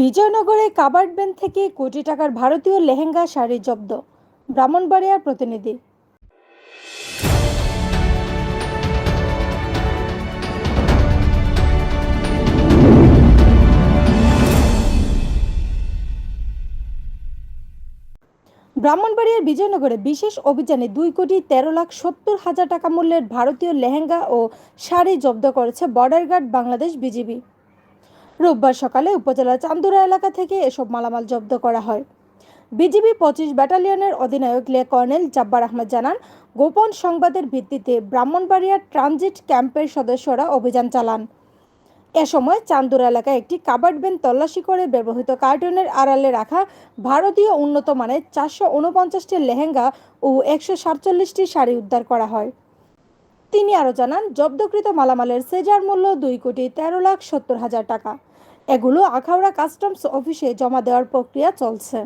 বিজয়নগরে covered band থেকে কোটি টাকার ভারতীয় লেহেঙ্গা শাড়ি জব্দ, ব্রাহ্মণবাড়িয়ার প্রতিনিধি। ব্রাহ্মণবাড়িয়ার বিজয়নগরে বিশেষ অভিযানে দুই কোটি তেরো লাখ সত্তর হাজার টাকা মূল্যের ভারতীয় লেহেঙ্গা ও শাড়ি জব্দ করেছে বর্ডার গার্ড বাংলাদেশ বিজিবি। রোববার সকালে উপজেলার চান্দুরা এলাকা থেকে এসব মালামাল জব্দ করা হয়। বিজিবি পঁচিশ ব্যাটালিয়নের অধিনায়ক লে কর্নেল জাব্বার আহমেদ জানান, গোপন সংবাদের ভিত্তিতে ব্রাহ্মণবাড়িয়ার ট্রানজিট ক্যাম্পের সদস্যরা অভিযান চালান। এ সময় চান্দুরা এলাকায় একটি কাবার্ড ব্যান তল্লাশি করে ব্যবহৃত কার্টুনের আড়ালে রাখা ভারতীয় উন্নত মানের চারশো লেহেঙ্গা ও একশো সাতচল্লিশটি শাড়ি উদ্ধার করা হয়। তিনি আরও জানান, জব্দকৃত মালামালের সেজার মূল্য দুই কোটি তেরো লাখ সত্তর হাজার টাকা। এগুলো আখাউড়া কাস্টমস অফিসে জমা দেওয়ার প্রক্রিয়া চলছে।